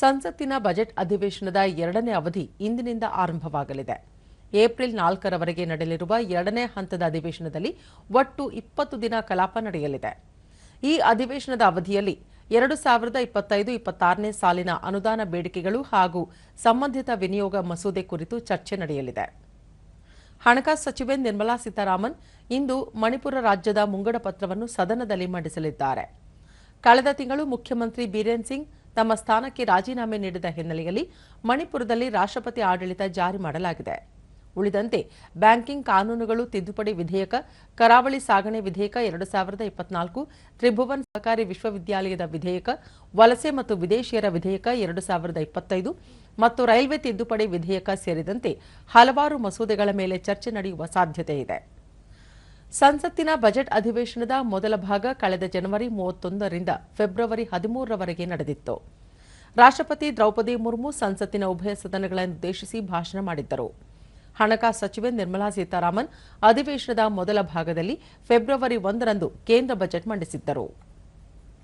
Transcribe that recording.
ಸಂಸತ್ತಿನ ಬಜೆಟ್ ಅಧಿವೇಶನದ ಎರಡನೇ ಅವಧಿ ಇಂದಿನಿಂದ ಆರಂಭವಾಗಲಿದೆ. ಏಪ್ರಿಲ್ ನಾಲ್ಕರವರೆಗೆ ನಡೆಯಲಿರುವ ಎರಡನೇ ಹಂತದ ಅಧಿವೇಶನದಲ್ಲಿ ಒಟ್ಟು ಇಪ್ಪತ್ತು ದಿನ ಕಲಾಪ ನಡೆಯಲಿದೆ. ಈ ಅಧಿವೇಶನದ ಅವಧಿಯಲ್ಲಿ ಎರಡು ಸಾವಿರದ ಇಪ್ಪತ್ತೈದು ಇಪ್ಪತ್ತಾರನೇ ಸಾಲಿನ ಅನುದಾನ ಬೇಡಿಕೆಗಳು ಹಾಗೂ ಸಂಬಂಧಿತ ವಿನಿಯೋಗ ಮಸೂದೆ ಕುರಿತು ಚರ್ಚೆ ನಡೆಯಲಿದೆ. ಹಣಕಾಸು ಸಚಿವೆ ನಿರ್ಮಲಾ ಸೀತಾರಾಮನ್ ಇಂದು ಮಣಿಪುರ ರಾಜ್ಯದ ಮುಂಗಡ ಪತ್ರವನ್ನು ಸದನದಲ್ಲಿ ಮಂಡಿಸಲಿದ್ದಾರೆ. ಕಳೆದ ತಿಂಗಳು ಮುಖ್ಯಮಂತ್ರಿ ಬೀರೇನ್ ಸಿಂಗ್ ತಮ್ಮ ಸ್ಥಾನಕ್ಕೆ ರಾಜೀನಾಮೆ ನೀಡಿದ ಹಿನ್ನೆಲೆಯಲ್ಲಿ ಮಣಿಪುರದಲ್ಲಿ ರಾಷ್ಟ್ರಪತಿ ಆಡಳಿತ ಜಾರಿ ಮಾಡಲಾಗಿದೆ. ಉಳಿದಂತೆ ಬ್ಯಾಂಕಿಂಗ್ ಕಾನೂನುಗಳು ತಿದ್ದುಪಡಿ ವಿಧೇಯಕ, ಕರಾವಳಿ ಸಾಗಣೆ ವಿಧೇಯಕ ಎರಡು ಸಾವಿರದ ಇಪ್ಪತ್ನಾಲ್ಕು, ತ್ರಿಭುವನ್ ಸಹಕಾರಿ ವಿಶ್ವವಿದ್ಯಾಲಯದ ವಿಧೇಯಕ, ವಲಸೆ ಮತ್ತು ವಿದೇಶಿಯರ ವಿಧೇಯಕ ಎರಡು ಸಾವಿರದ ಇಪ್ಪತ್ತೈದು ಮತ್ತು ರೈಲ್ವೆ ತಿದ್ದುಪಡಿ ವಿಧೇಯಕ ಸೇರಿದಂತೆ ಹಲವಾರು ಮಸೂದೆಗಳ ಮೇಲೆ ಚರ್ಚೆ ನಡೆಯುವ ಸಾಧ್ಯತೆ ಇದೆ. ಸಂಸತ್ತಿನ ಬಜೆಟ್ ಅಧಿವೇಶನದ ಮೊದಲ ಭಾಗ ಕಳೆದ ಜನವರಿ ಮೂವತ್ತೊಂದರಿಂದ ಫೆಬ್ರವರಿ ಹದಿಮೂರರವರೆಗೆ ನಡೆದಿತ್ತು. ರಾಷ್ಟ್ರಪತಿ ದ್ರೌಪದಿ ಮುರ್ಮು ಸಂಸತ್ತಿನ ಉಭಯ ಸದನಗಳನ್ನುದ್ದೇಶಿಸಿ ಭಾಷಣ ಮಾಡಿದ್ದರು. ಹಣಕಾಸು ಸಚಿವೆ ನಿರ್ಮಲಾ ಸೀತಾರಾಮನ್ ಅಧಿವೇಶನದ ಮೊದಲ ಭಾಗದಲ್ಲಿ ಫೆಬ್ರವರಿ ಒಂದರಂದು ಕೇಂದ್ರ ಬಜೆಟ್ ಮಂಡಿಸಿದ್ದರು.